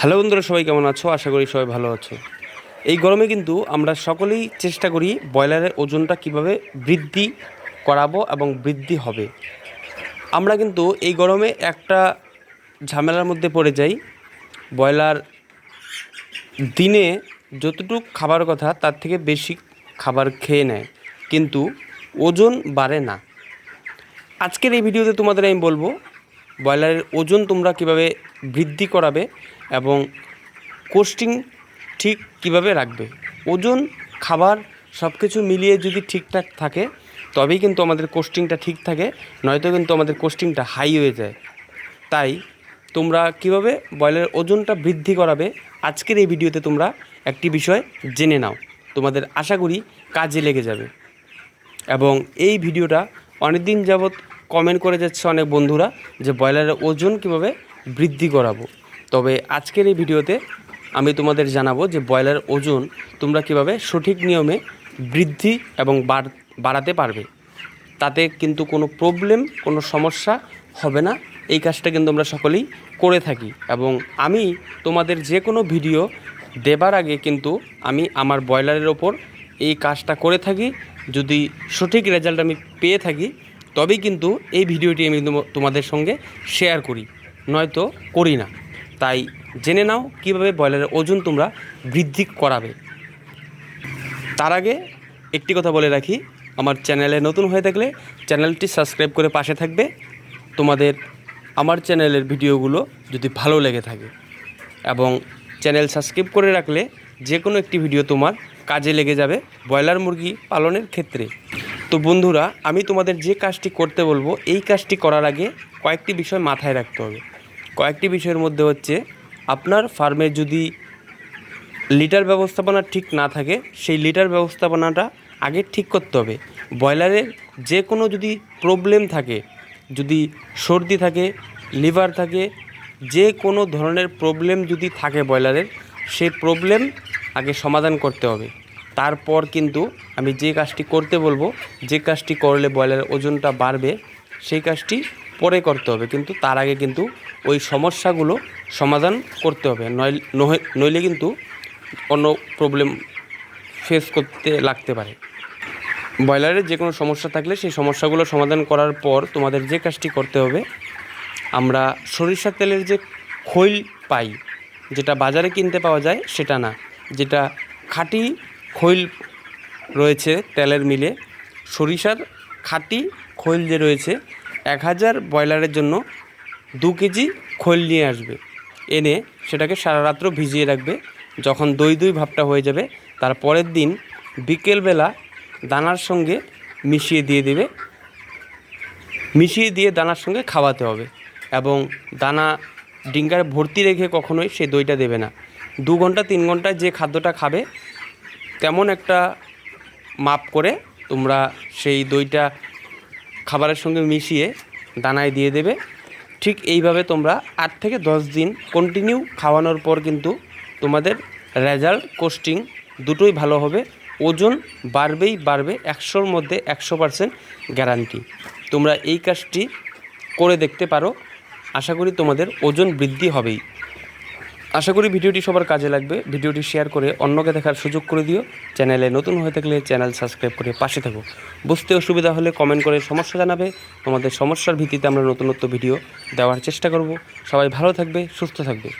Hello বন্ধুরা, সবাই কেমন আছো? আশা করি সবাই ভালো আছো। এই গরমে কিন্তু আমরা সকলেই চেষ্টা করি ব্রয়লারের ওজনটা কীভাবে বৃদ্ধি করাবো এবং বৃদ্ধি হবে। আমরা কিন্তু এই গরমে একটা ঝামেলার মধ্যে পড়ে যাই। ব্রয়লার দিনে যতটুক খাবার কথা, তার থেকে বেশি খাবার খেয়ে নেয়। কিন্তু ওজন বাড়ে না। আজকের এই ভিডিওতে তোমাদের আমি বলব, ব্রয়লারের ওজন তোমরা কীভাবে বৃদ্ধি করাবে এবং কোস্টিং ঠিক কীভাবে রাখবে? ওজন, খাবার সব কিছু মিলিয়ে যদি ঠিকঠাক থাকে, তবেই কিন্তু আমাদের কোস্টিংটা ঠিক থাকে, নয়তো কিন্তু আমাদের কোস্টিংটা হাই হয়ে যায়। তাই তোমরা কীভাবে ব্রয়লারের ওজনটা বৃদ্ধি করাবে, আজকের এই ভিডিওতে তোমরা একটি বিষয় জেনে নাও। তোমাদের আশা করি কাজে লেগে যাবে। এবং এই ভিডিওটা অনেক দিন যাবৎ কমেন্ট করে যাচ্ছে অনেক বন্ধুরা যে ব্রয়লারের ওজন কীভাবে বৃদ্ধি করাবো। তবে আজকের এই ভিডিওতে আমি তোমাদের জানাব যে ব্রয়লারের ওজন তোমরা কীভাবে সঠিক নিয়মে বৃদ্ধি এবং বাড়- বাড়াতে পারবে। তাতে কিন্তু কোনো প্রবলেম কোনো সমস্যা হবে না। এই কাজটা কিন্তু আমরা সকলেই করে থাকি এবং আমি তোমাদের যে কোনো ভিডিও দেবার আগে কিন্তু আমি আমার ব্রয়লারের ওপর এই কাজটা করে থাকি। যদি সঠিক রেজাল্ট আমি পেয়ে থাকি, তবেই কিন্তু এই ভিডিওটি আমি তোম- তোমাদের সঙ্গে শেয়ার করি। নয়তো করি না। তাই জেনে নাও কীভাবে ব্রয়লারের ওজন তোমরা বৃদ্ধি করাবে। তার আগে একটি কথা বলে রাখি, আমার চ্যানেলে নতুন হয়ে থাকলে চ্যানেলটি সাবস্ক্রাইব করে পাশে থাকবে। তোমাদের আমার চ্যানেলের ভিডিওগুলো যদি ভালো লেগে থাকে এবং চ্যানেল সাবস্ক্রাইব করে রাখলে যে কোনো একটি ভিডিও তোমার কাজে লেগে যাবে ব্রয়লার মুরগি পালনের ক্ষেত্রে। তো বন্ধুরা, আমি তোমাদের যে কাজটি করতে বলব, এই কাজটি করার আগে কয়েকটি বিষয় মাথায় রাখতে হবে। কয়েকটি বিষয়ের মধ্যে হচ্ছে, আপনার ফার্মে যদি লিটার ব্যবস্থাপনা ঠিক না থাকে, সেই লিটার ব্যবস্থাপনাটা আগে ঠিক করতে হবে। ব্রয়লারের যে কোনো যদি প্রবলেম থাকে, যদি সর্দি থাকে, লিভার থাকে যে কোনো ধরনের প্রবলেম যদি থাকে ব্রয়লারের, সেই প্রবলেম আগে সমাধান করতে হবে। তারপর কিন্তু আমি যে কাজটি করতে বলব, যে কাজটি করলে ব্রয়লারের ওজনটা বাড়বে, সেই কাজটি পরে করতে হবে, কিন্তু তার আগে কিন্তু ওই সমস্যাগুলো সমাধান করতে হবে। নইলে কিন্তু অন্য প্রবলেম ফেস করতে লাগতে পারে। ব্রয়লারের যে কোনো সমস্যা থাকলে সেই সমস্যাগুলো সমাধান করার পর তোমাদের যে কাজটি করতে হবে, আমরা সরিষার তেলের যে খৈল পাই, যেটা বাজারে কিনতে পাওয়া যায় সেটা না, যেটা খাঁটি খৈল রয়েছে তেলের মিলে, সরিষার খাঁটি খৈল যে রয়েছে এক হাজার ব্রয়লারের জন্য দু কেজি খোল নিয়ে আসবে। এনে সেটাকে সারা রাত্র ভিজিয়ে রাখবে। যখন দই দই ভাবটা হয়ে যাবে, তার পরের দিন বিকেলবেলা দানার সঙ্গে মিশিয়ে দিয়ে দেবে। মিশিয়ে দিয়ে দানার সঙ্গে খাওয়াতে হবে এবং দানা ডিঙ্গার ভর্তি রেখে কখনোই সেই দইটা দেবে না। দু ঘণ্টা, তিন ঘণ্টা যে খাদ্যটা খাবে, তেমন একটা মাপ করে তোমরা সেই দইটা খাবারের সঙ্গে মিশিয়ে দানায় দিয়ে দেবে। ঠিক এইভাবে তোমরা আট থেকে দশ দিন কন্টিনিউ খাওয়ানোর পর কিন্তু তোমাদের রেজাল্ট কোস্টিং দুটোই ভালো হবে। ওজন বাড়বেই বাড়বে, একশোর মধ্যে একশো পারসেন্ট গ্যারান্টি তোমরা এই কাজটি করে দেখতে পারো। আশা করি তোমাদের ওজন বৃদ্ধি হবেই। আশা করি ভিডিওটি সবার কাজে লাগবে। ভিডিওটি শেয়ার করে অন্যকে দেখার সুযোগ করে দিও। চ্যানেলে নতুন হয়ে থাকলে চ্যানেল সাবস্ক্রাইব করে পাশে থাকো। বুঝতে অসুবিধা হলে কমেন্ট করে সমস্যা জানাবে। তোমাদের সমস্যার ভিত্তিতে আমরা নতুন নতুন ভিডিও দেওয়ার চেষ্টা করব। সবাই ভালো থাকবে, সুস্থ থাকবে।